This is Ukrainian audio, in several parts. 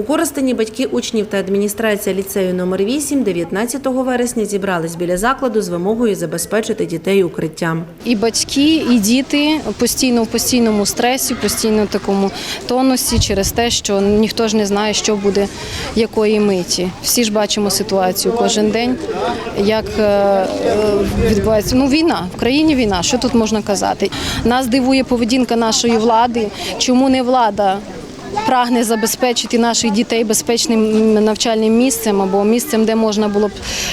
У Коростені батьки учнів та адміністрація ліцею номер 8 19 вересня зібрались біля закладу з вимогою забезпечити дітей укриттям. І батьки, і діти постійно в постійному стресі, постійно в такому тонусі через те, що ніхто ж не знає, що буде якої миті. Всі ж бачимо ситуацію кожен день, як е, відбувається ну, війна в країні. Війна, що тут можна казати? Нас дивує поведінка нашої влади. Чому не влада? Прагне забезпечити наших дітей безпечним навчальним місцем або місцем, де можна було б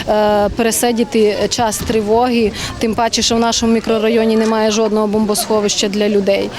е, пересидіти час тривоги, тим паче, що в нашому мікрорайоні немає жодного бомбосховища для людей.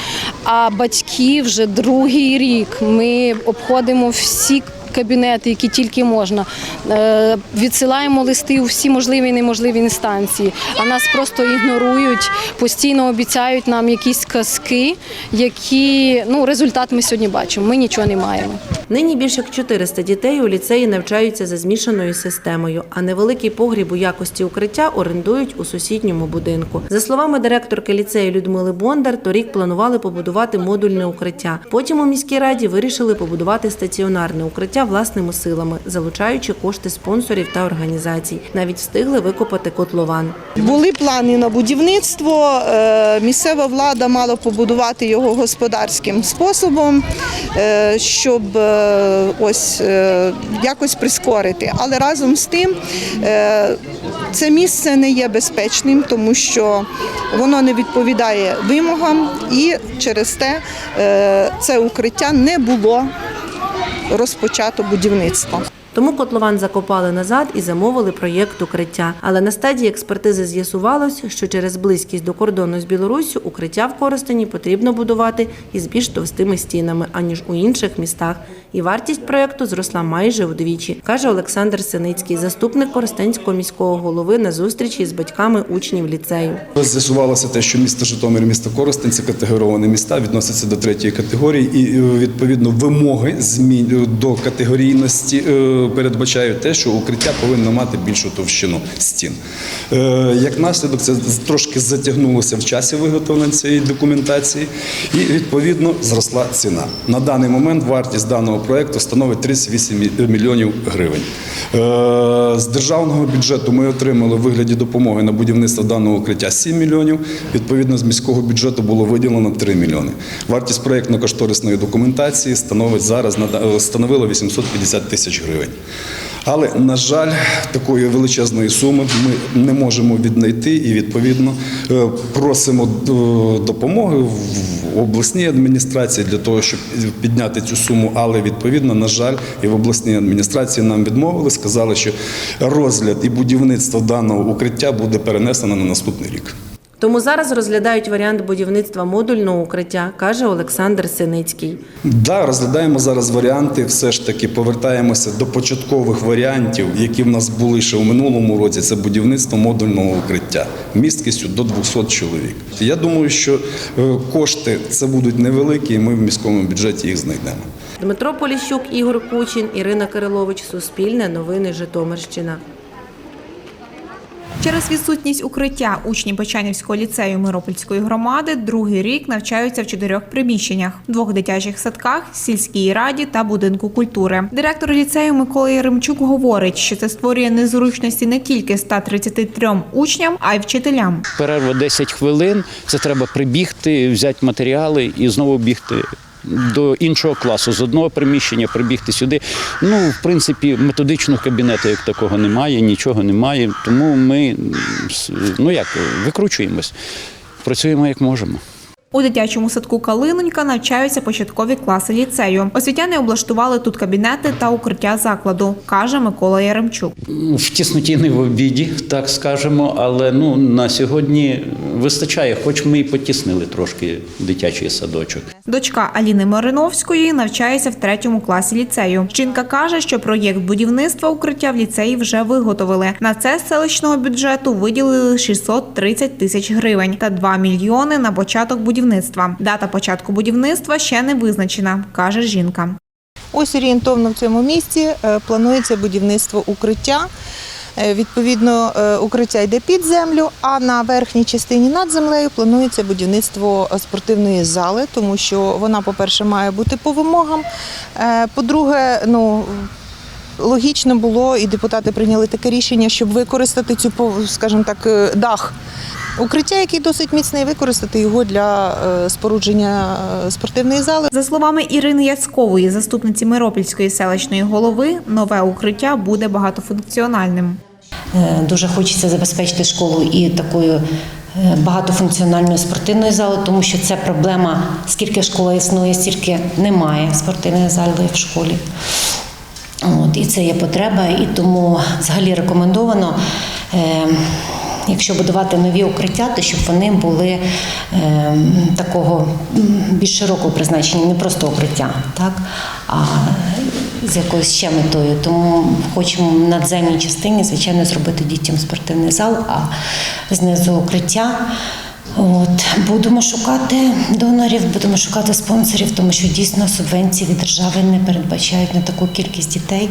А батьки вже другий рік ми обходимо всі. Кабінети, які тільки можна, Е, відсилаємо листи у всі можливі і неможливі інстанції, а нас просто ігнорують, постійно обіцяють нам якісь казки, які ну результат ми сьогодні бачимо. Ми нічого не маємо. Нині більше як 400 дітей у ліцеї навчаються за змішаною системою, а невеликий погріб у якості укриття орендують у сусідньому будинку. За словами директорки ліцею Людмили Бондар, торік планували побудувати модульне укриття. Потім у міській раді вирішили побудувати стаціонарне укриття власними силами, залучаючи кошти спонсорів та організацій. Навіть встигли викопати котлован. Були плани на будівництво. е, Місцева влада мала побудувати його господарським способом, е, щоб е, ось якось прискорити. Але разом з тим це місце не є безпечним, тому що воно не відповідає вимогам, і через те це укриття не було розпочато будівництво. Тому котлован закопали назад і замовили проєкт укриття. Але на стадії експертизи з'ясувалось, що через близькість до кордону з Білоруссю укриття в Коростені потрібно будувати із більш товстими стінами, аніж у інших містах. І вартість проєкту зросла майже вдвічі, каже Олександр Синицький, заступник Коростенського міського голови на зустрічі з батьками учнів ліцею. З'ясувалося те, що місто Житомир, місто Коростень це категоровані міста, відносяться до третьої категорії, і відповідно вимоги змін до категорійності е, передбачають те, що укриття повинно мати більшу товщину стін. Е, Як наслідок, це трошки затягнулося в часі виготовлення цієї документації, і відповідно зросла ціна. На даний момент вартість даного проекту становить 38 мільйонів гривень. Е, З державного бюджету ми отримали в вигляді допомоги на будівництво даного укриття 7 мільйонів. Відповідно, з міського бюджету було виділено 3 мільйони. Вартість проєктно-кошторисної документації становить зараз нада- становила 850 тисяч гривень. Але, на жаль, такої величезної суми ми не можемо віднайти і відповідно е, просимо е, допомоги в обласній адміністрації для того, щоб підняти цю суму. Але відповідно, на жаль, і в обласній адміністрації нам відмовили, сказали, що розгляд і будівництво даного укриття буде перенесено на наступний рік. Тому зараз розглядають варіант будівництва модульного укриття, каже Олександр Синицький. Да, розглядаємо зараз варіанти. Все ж таки повертаємося до початкових варіантів, які в нас були ще у минулому році. Це будівництво модульного укриття місткістю до 200 чоловік. Я думаю, що е, кошти це будуть невеликі, і ми в міському бюджеті їх знайдемо. Дмитро Поліщук, Ігор Кучин, Ірина Кирилович, Суспільне, Новини Житомирщина. Через відсутність укриття учні Бочанівського ліцею Миропольської громади другий рік навчаються в чотирьох приміщеннях: двох дитячих садках, сільській раді та будинку культури. Директор ліцею Микола Яремчук говорить, що це створює незручності не тільки 133 учням, а й вчителям. перерва 10 хвилин. Це треба прибігти, взяти матеріали і знову бігти. До іншого класу з одного приміщення прибігти сюди. Ну, в принципі, методичного кабінету як такого немає, нічого немає. Тому ми ну як викручуємось, працюємо як можемо. У дитячому садку Калинонька навчаються початкові класи ліцею. Освітяни облаштували тут кабінети та укриття закладу, каже Микола Яремчук. В тісноті не в обіді, так скажемо, але ну на сьогодні вистачає, хоч ми і потіснили трошки дитячий садочок. Дочка Аліни Мариновської навчається в третьому класі ліцею. Жінка каже, що проєкт будівництва укриття в ліцеї вже виготовили. На це з селищного бюджету виділили 630 тисяч гривень та 2 мільйони на початок будівництва. Дата початку будівництва ще не визначена, каже жінка. Ось орієнтовно в цьому місці е, планується будівництво укриття. Е, Відповідно, е, укриття йде під землю, а на верхній частині над землею планується будівництво спортивної зали, тому що вона, по-перше, має бути по вимогам. Е, По-друге, ну логічно було, і депутати прийняли таке рішення, щоб використати цю, скажімо так, е, дах. Укриття, який досить міцний, використати його для е, спорудження е, спортивної зали. За словами Ірини Яцькової, заступниці Миропільської селищної голови, нове укриття буде багатофункціональним. Е, Дуже хочеться забезпечити школу і такою е, багатофункціональною спортивною залою, тому що це проблема, скільки школа існує, стільки немає спортивної зали в школі. От, і це є потреба, і тому взагалі рекомендовано, е, якщо будувати нові укриття, то щоб вони були е, такого більш широкого призначення, не просто укриття, так, а з якоюсь ще метою. Тому хочемо в надземній частині, звичайно, зробити дітям спортивний зал, а знизу укриття. От будемо шукати донорів, будемо шукати спонсорів, тому що дійсно субвенції від держави не передбачають на таку кількість дітей.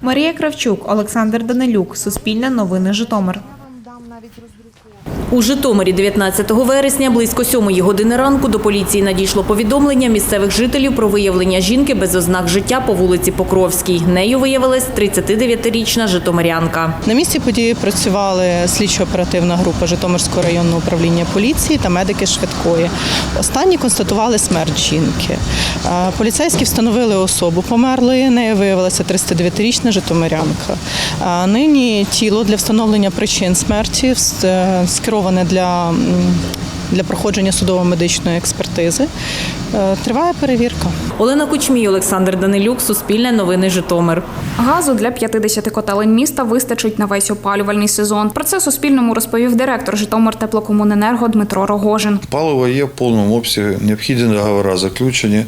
Марія Кравчук, Олександр Данилюк, Суспільне новини Житомир. Marie Cruz do У Житомирі 19 вересня близько 7 години ранку до поліції надійшло повідомлення місцевих жителів про виявлення жінки без ознак життя по вулиці Покровській. Нею виявилась 39-річна житомирянка. На місці події працювали слідчо-оперативна група Житомирського районного управління поліції та медики швидкої. Останні констатували смерть жінки. Е, Поліцейські встановили особу померлої. Нею виявилася 39-річна житомирянка. Е, Нині тіло для встановлення причин смерті е, скероване для, для проходження судово-медичної експертизи. Е, Триває перевірка. Олена Кучмій, Олександр Данилюк, Суспільне новини Житомир. Газу для 50 котелень міста вистачить на весь опалювальний сезон. Про це Суспільному розповів директор Житомир теплокомуненерго Дмитро Рогожин. Паливо є в повному обсязі, необхідні договори заключені,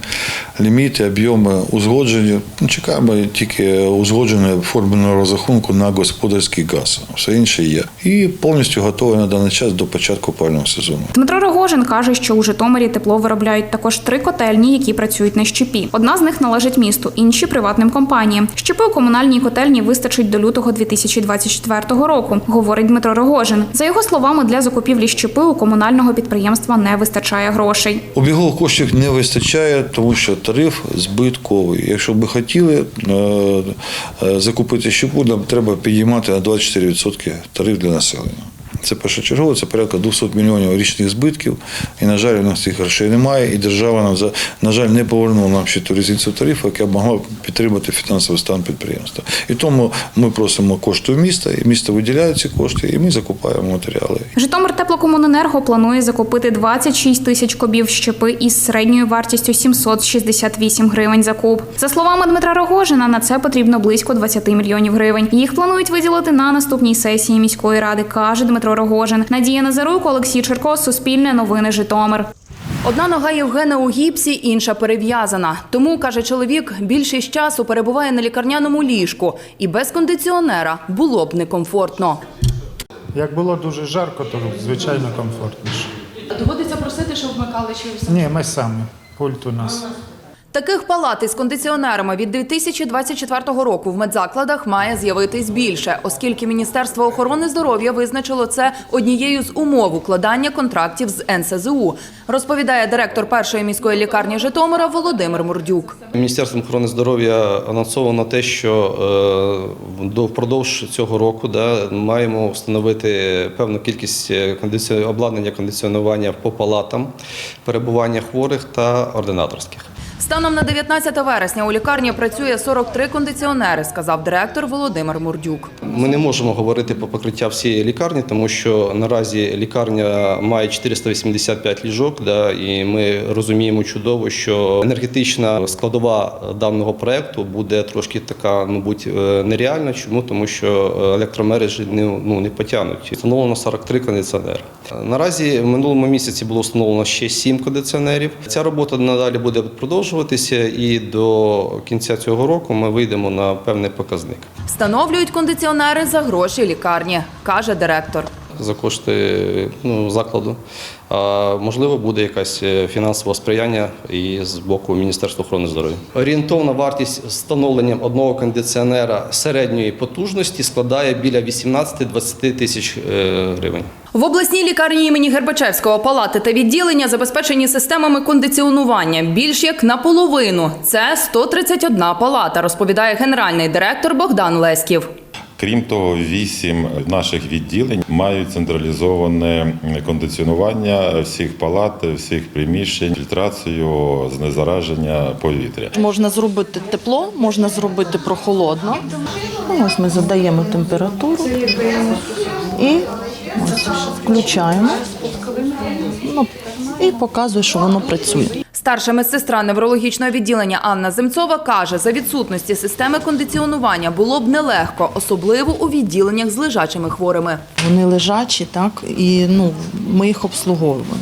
ліміти, об'єми узгоджені. Ну, Чекаємо тільки узгодженої формульного розрахунку на господарський газ. Все інше є. І повністю готові на даний час до початку опалювального сезону. Дмитро Рогожин каже, що у Житомирі тепло виробляють також три котельні, які працюють на щепі. Одна з них належить місту, інші приватним компаніям. Щепи у комунальній котельні вистачить до лютого 2024 року, говорить Дмитро Рогожин. За його словами, для закупівлі щепи у комунального підприємства не вистачає грошей. Обігових коштів не вистачає, тому що тариф збитковий. Якщо б ми хотіли е, е, закупити щепу, нам треба підіймати на 24% тариф для населення. Це першочергово, це порядка 200 мільйонів річних збитків. І, на жаль, у нас цих грошей немає. І держава нам на жаль не повернула нам ще ту різницю тарифу, яка б могла підтримати фінансовий стан підприємства. І тому ми просимо кошти у міста, і місто виділяє ці кошти, і ми закупаємо матеріали. Житомир теплокомуненерго планує закупити 26 тисяч кубів щепи із середньою вартістю 768 гривень за куб. За словами Дмитра Рогожина, на це потрібно близько 20 мільйонів гривень. Їх планують виділити на наступній сесії міської ради, каже Дмитро Рогожин. Надія Назарук, Олексій Черко, Суспільне новини Житомир. Одна нога Євгена у гіпсі, інша перев'язана. Тому, каже чоловік, більшість часу перебуває на лікарняному ліжку. І без кондиціонера було б некомфортно. Як було дуже жарко, то звичайно комфортніше. Доводиться просити, щоб вмикали чи Ні, ми самі. Пульт у нас. Таких палат із кондиціонерами від 2024 року в медзакладах має з'явитись більше, оскільки Міністерство охорони здоров'я визначило це однією з умов укладання контрактів з НСЗУ, розповідає директор першої міської лікарні Житомира Володимир Мурдюк. Міністерством охорони здоров'я анонсовано те, що е, до впродовж цього року да, маємо встановити певну кількість е, обладнання кондиціонування по палатам перебування хворих та ординаторських. Станом на 19 вересня у лікарні працює 43 кондиціонери, сказав директор Володимир Мурдюк. Ми не можемо говорити про покриття всієї лікарні, тому що наразі лікарня має 485 ліжок, да, і ми розуміємо чудово, що енергетична складова даного проекту буде трошки така, мабуть, е, нереальна. Чому? Тому що електромережі не, ну, не потягнуть. Встановлено 43 кондиціонери. Наразі в минулому місяці було встановлено ще 7 кондиціонерів. Ця робота надалі буде продовжуватися, і до кінця цього року ми вийдемо на певний показник. Встановлюють кондиціонери за гроші лікарні, каже директор. за кошти ну, закладу. А можливо, буде якесь е, фінансове сприяння і з боку Міністерства охорони здоров'я. Орієнтовна вартість з встановленням одного кондиціонера середньої потужності складає біля 18-20 тисяч е, гривень. В обласній лікарні імені Гербачевського палати та відділення забезпечені системами кондиціонування більш як наполовину. Це 131 палата, розповідає генеральний директор Богдан Леськів. Крім того, вісім наших відділень мають централізоване кондиціонування всіх палат, всіх приміщень, фільтрацію, знезараження повітря. Можна зробити тепло, можна зробити прохолодно. Ну, Ось ми задаємо температуру і включаємо. Ну, і показує, що воно працює. Старша медсестра неврологічного відділення Анна Земцова каже, за відсутності системи кондиціонування було б нелегко, особливо у відділеннях з лежачими хворими. Вони лежачі, так, і ну, ми їх обслуговуємо.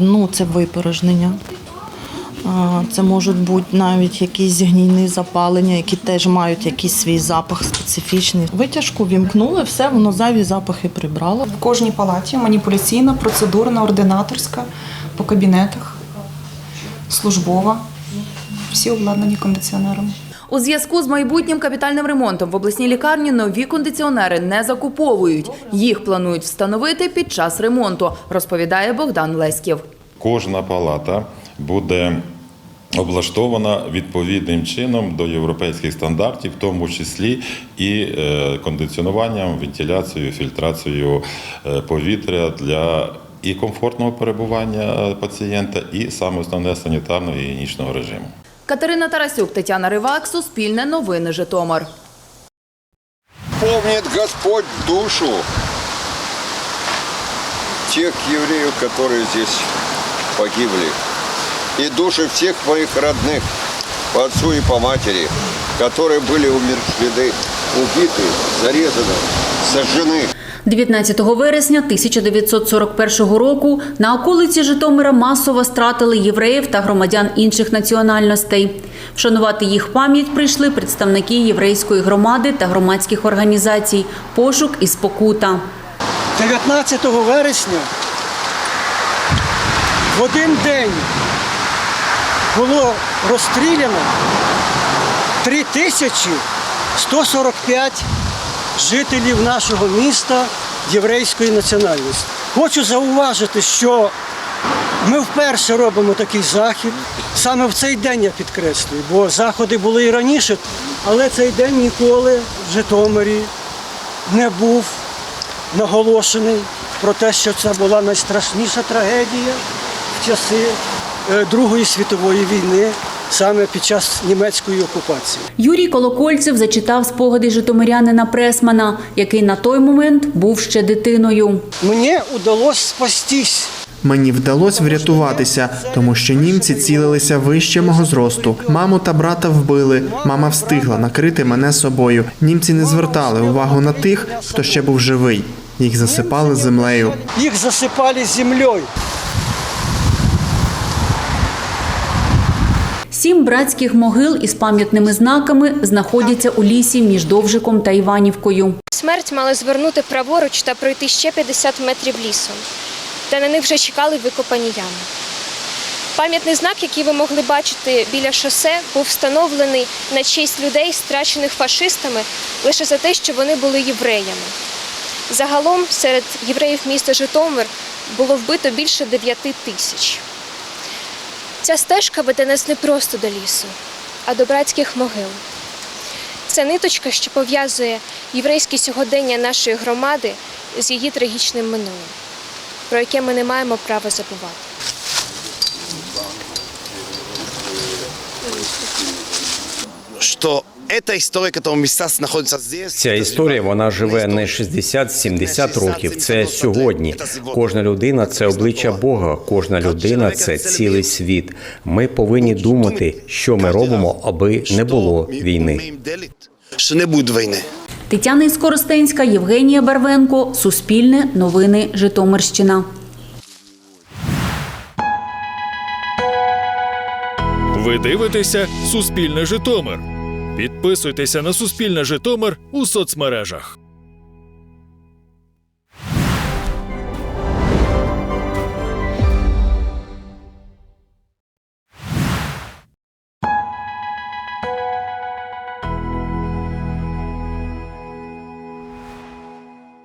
Ну, це випорожнення. Це можуть бути навіть якісь гнійні запалення, які теж мають якийсь свій запах специфічний. Витяжку вімкнули, все, воно зайві запахи прибрало. В кожній палаті маніпуляційна, процедурна, ординаторська, по кабінетах, службова. Всі обладнані кондиціонерами. У зв'язку з майбутнім капітальним ремонтом в обласній лікарні нові кондиціонери не закуповують. Їх планують встановити під час ремонту, розповідає Богдан Леськів. Кожна палата буде облаштована відповідним чином до європейських стандартів, в тому числі і е, кондиціонуванням, вентиляцією, фільтрацією е, повітря для і комфортного перебування е, пацієнта, і саме основне санітарного і гігієнічного режиму. Катерина Тарасюк, Тетяна Ривак, Суспільне новини Житомир. Помнит Господь душу тех евреев, которые здесь погибли, и души всех моих родных по отцу и по матери, которые были умерщвлены, убиты, зарезаны, сожжены. 19 вересня 1941 року на околиці Житомира масово стратили євреїв та громадян інших національностей. Вшанувати їх пам'ять прийшли представники єврейської громади та громадських організацій Пошук і спокута. 19 вересня в один день було розстріляно 3145 жителів нашого міста єврейської національності. Хочу зауважити, що ми вперше робимо такий захід. Саме в цей день я підкреслюю, бо заходи були і раніше, але цей день ніколи в Житомирі не був наголошений про те, що це була найстрашніша трагедія в часи Другої світової війни, саме під час німецької окупації. Юрій Колокольцев зачитав спогади житомирянина Пресмана, який на той момент був ще дитиною. Мені вдалося спастись. Мені вдалося врятуватися, тому що німці цілилися вище мого зросту. Маму та брата вбили. Мама встигла накрити мене собою. Німці не звертали увагу на тих, хто ще був живий. Їх засипали землею. Їх засипали землею. Сім братських могил із пам'ятними знаками знаходяться у лісі між Довжиком та Іванівкою. Смерть мали звернути праворуч та пройти ще 50 метрів лісом, та на них вже чекали викопані ями. Пам'ятний знак, який ви могли бачити біля шосе, був встановлений на честь людей, страчених фашистами, лише за те, що вони були євреями. Загалом серед євреїв міста Житомир було вбито більше 9 тисяч. Ця стежка веде нас не просто до лісу, а до братських могил. Це ниточка, що пов'язує єврейське сьогодення нашої громади з її трагічним минулим, про яке ми не маємо права забувати. Что Ця історія вона живе не 60-70 років. Це сьогодні. Кожна людина це обличчя Бога. Кожна людина це цілий світ. Ми повинні думати, що ми робимо, аби не було війни. що не буде війни. Тетяна Іскоростенська, Євгенія Барвенко, Суспільне, Новини, Житомирщина. Ви дивитеся Суспільне Житомир. Підписуйтеся на Суспільне Житомир у соцмережах.